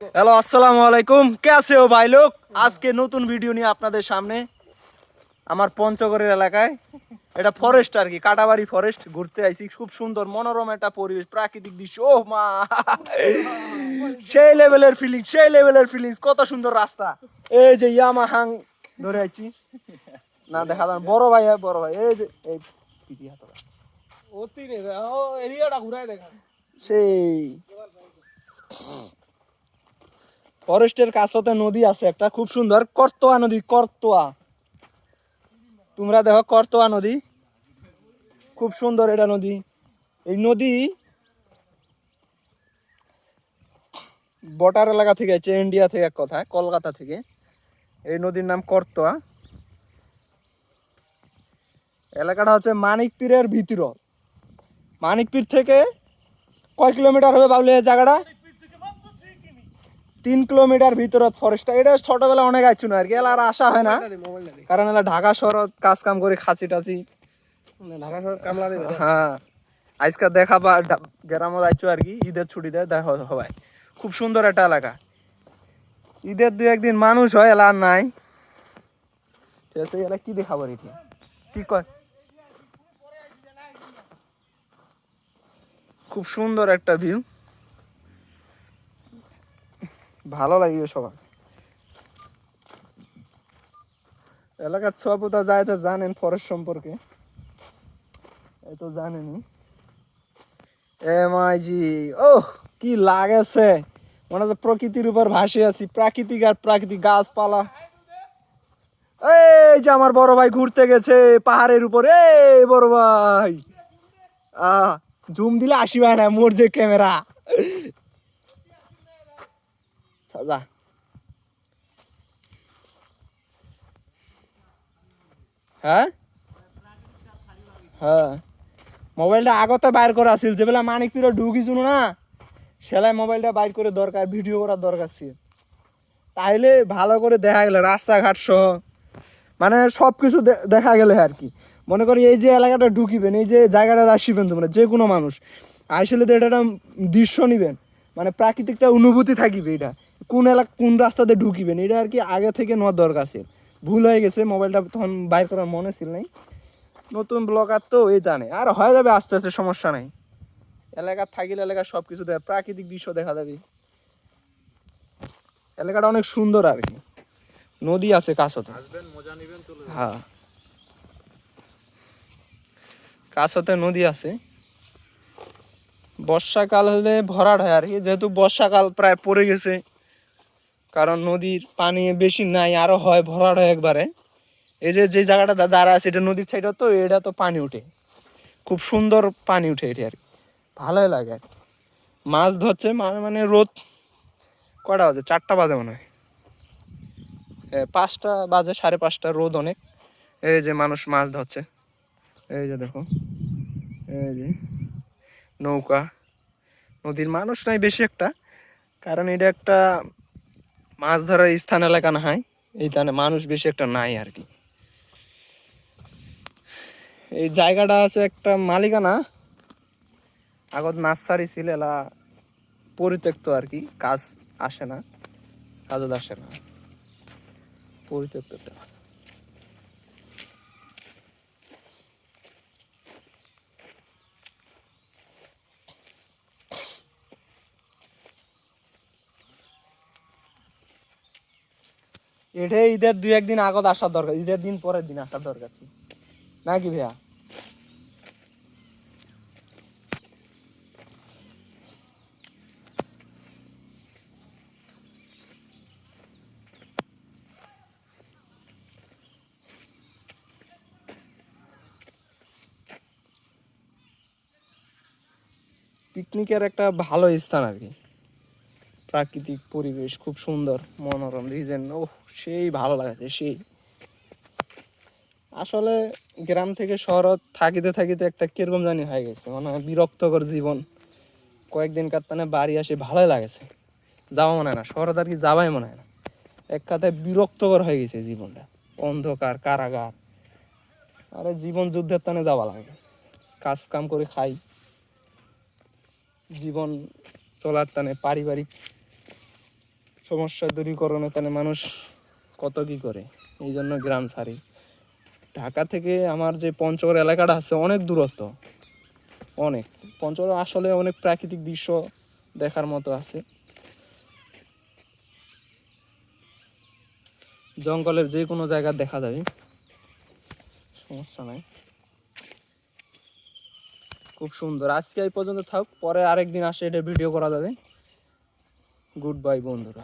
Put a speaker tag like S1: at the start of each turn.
S1: Hello আসসালামু আলাইকুম। কেসে ও ভাই লোক? আজকে নতুন ভিডিও নিয়ে আপনাদের সামনে। আমার পঞ্চগড়ের এলাকায়। এটা ফরেস্ট আর কি কাটাবাড়ি ফরেস্ট ঘুরতে আইছি খুব সুন্দর মনোরম একটা পরিবেশ প্রাকৃতিক দৃশ্য। ও মা! সেই লেভেলের ফিলিং সেই লেভেলের ফিলিংস কত সুন্দর রাস্তা। এই যে ইয়ামা হাং ধরে আইছি। না দেখা যান বড় ভাই হ্যাঁ, বড় ভাই। এই যে এই
S2: এরিয়াটা ঘুরাই দেখা
S1: সেই। ফরেস্টের কাছতে নদী আছে, একটা খুব সুন্দর করতোয়া নদী, করতোয়া। তোমরা দেখো করতোয়া নদী। খুব সুন্দর এটা নদী। এই নদী বর্ডার এলাকা থেকে আছে ইন্ডিয়া থেকে এক কথা কলকাতা থেকে। এই নদীর নাম করতোয়া। এলাকাটা হচ্ছে মানিকপীরের ভিতর। মানিকপীর থেকে কয় কিলোমিটার হবে বাবলি এই জায়গাটা? তিন কিলোমিটার ভিতরত ফরেস্টটা এটা ছোটবেলা অনেক আইছু না আর কি। এলা আর আসা হয় না। কারণ এলা ঢাকা শহরত কাজ কাম করে খাচি টাচি।
S2: ঢাকা শহর কামলা
S1: হ্যাঁ। আজকে দেখা বা গ্রামত আইছো আর কি ঈদের ছুটি দেয় দেখা সবাই খুব সুন্দর একটা এলাকা। ঈদের দু একদিন মানুষ হয় এলা আর নাই। ঠিক আছে এলা কি দেখাবো এটি? কি কয়? খুব সুন্দর একটা ভিউ ভালো লাগবে সবার। এলাকার সবতা যায় তো জানেন ফরেস্ট সম্পর্কে। এই তো জানেনি এম আই জি ও কি লাগেছে। মনে হচ্ছে প্রকৃতির উপর ভাসে আছি। প্রাকৃতিক আর প্রাকৃতিক গাছপালা। এই যে আমার বড় ভাই ঘুরতে গেছে পাহাড়ের উপরে। এই বড় ভাই। আহ, জুম দিলে আসিবা না মোর যে ক্যামেরা। সাজা হ্যাঁ? হ্যাঁ। মোবাইলটা আগতে বাইর করা ছিল যে বেলা মানিক পিরো ঢুকিছিল না, সেলাই মোবাইলটা বাইর করে দরকার, ভিডিও করার দরকার ছিল। তাইলে ভালো করে দেখা গেল, রাস্তাঘাট সহ মানে সব কিছু দেখা গেলে আর কি। মনে করি এই যে এলাকাটা ঢুকিবেন, এই যে জায়গাটা আসিবেন তোমরা যে কোনো মানুষ আসলে তো এটা দৃশ্য নিবেন মানে প্রাকৃতিকটা অনুভূতি থাকিবে এটা। কোন এলাকা কোন রাস্তাতে ঢুকিবেন এটা আর কি আগে থেকে নেওয়ার দরকার ছিল ভুল হয়ে গেছে মোবাইলটা তখন বাইর করার মনে ছিল নাই। নতুন ব্লগার তো এই জানে আর হয়ে যাবে আস্তে আস্তে সমস্যা নাই। এলাকা থাকিলে এলাকার সব কিছু দেখা প্রাকৃতিক দৃশ্য দেখা যাবে। এলাকাটা অনেক সুন্দর আর কি। নদী আছে কাছতে। হ্যাঁ। কাছতে নদী আছে। বর্ষাকাল হলে ভরাট হয় আর কি যেহেতু বর্ষাকাল প্রায় পড়ে গেছে। কারণ নদীর পানি বেশি নাই, আরও হয় ভরাট হয় একবারে। এই যে যে জায়গাটা দাঁড়া আছে, এটা নদীর সাইডে তো, এটা তো পানি উঠে। খুব সুন্দর পানি উঠে এটা আর কি। ভালোই লাগে আর। মাছ ধরছে মানে মানে রোদ কটা বাজে? চারটা বাজে মনে হয়। পাঁচটা বাজে, সাড়ে পাঁচটা, রোদ অনেক। এই যে মানুষ মাছ ধরছে। এই যে দেখো। এই যে নৌকা। নদীর মানুষ নাই বেশি একটা। কারণ এটা একটা মাছ ধরার স্থান এলাকা না হয় এইখানে মানুষ বেশি একটা নাই আর কি। এই জায়গাটা আছে একটা মালিকানা, আগত নার্সারি ছিল এলা পরিত্যক্ত আর কি, কাজ আসে না, কাজও আসে না পরিত্যক্ত এটাই ঈদের দুই একদিন আগত আসার দরকার। ঈদের দিন পরের দিন আসার দরকার ছিল। নাকি ভাইয়া? পিকনিকের একটা ভালো স্থান আর কি। প্রাকৃতিক পরিবেশ, খুব সুন্দর, মনোরম রিজেন ও সেই ভালো লাগাছে সেই। আসলে গ্রাম থেকে শহরত থাকিতে থাকিতে একটা কীরকম জানি হয়ে গেছে মানে বিরক্তকর জীবন। কয়েকদিন কাতানে বাড়ি আসে, ভালোই লাগেছে। যাওয়া মনে হয় না, শহরত আর কি যাওয়াই মনে হয় না। এক কথায় বিরক্তকর হয়ে গেছে জীবনটা, অন্ধকার, কারাগার। আরে জীবন যুদ্ধের টানে যাওয়া লাগে, কাজ কাম করে খাই। জীবন চলার টানে পারিবারিক সমস্যা দূরীকরণে তাহলে মানুষ কত কি করে? এই জন্য গ্রাম ছাড়ি। ঢাকা থেকে আমার যে পঞ্চগড় এলাকাটা আছে, অনেক দূরত্ব। অনেক। পঞ্চগড় আসলে অনেক প্রাকৃতিক দৃশ্য দেখার মতো আছে। জঙ্গলের যে কোনো জায়গা দেখা যাবে। সমস্যা নাই। খুব সুন্দর। আজকে এই পর্যন্ত থাক, পরে আরেকদিন আসে এটা ভিডিও করা যাবে। গুড বাই বন্ধুরা।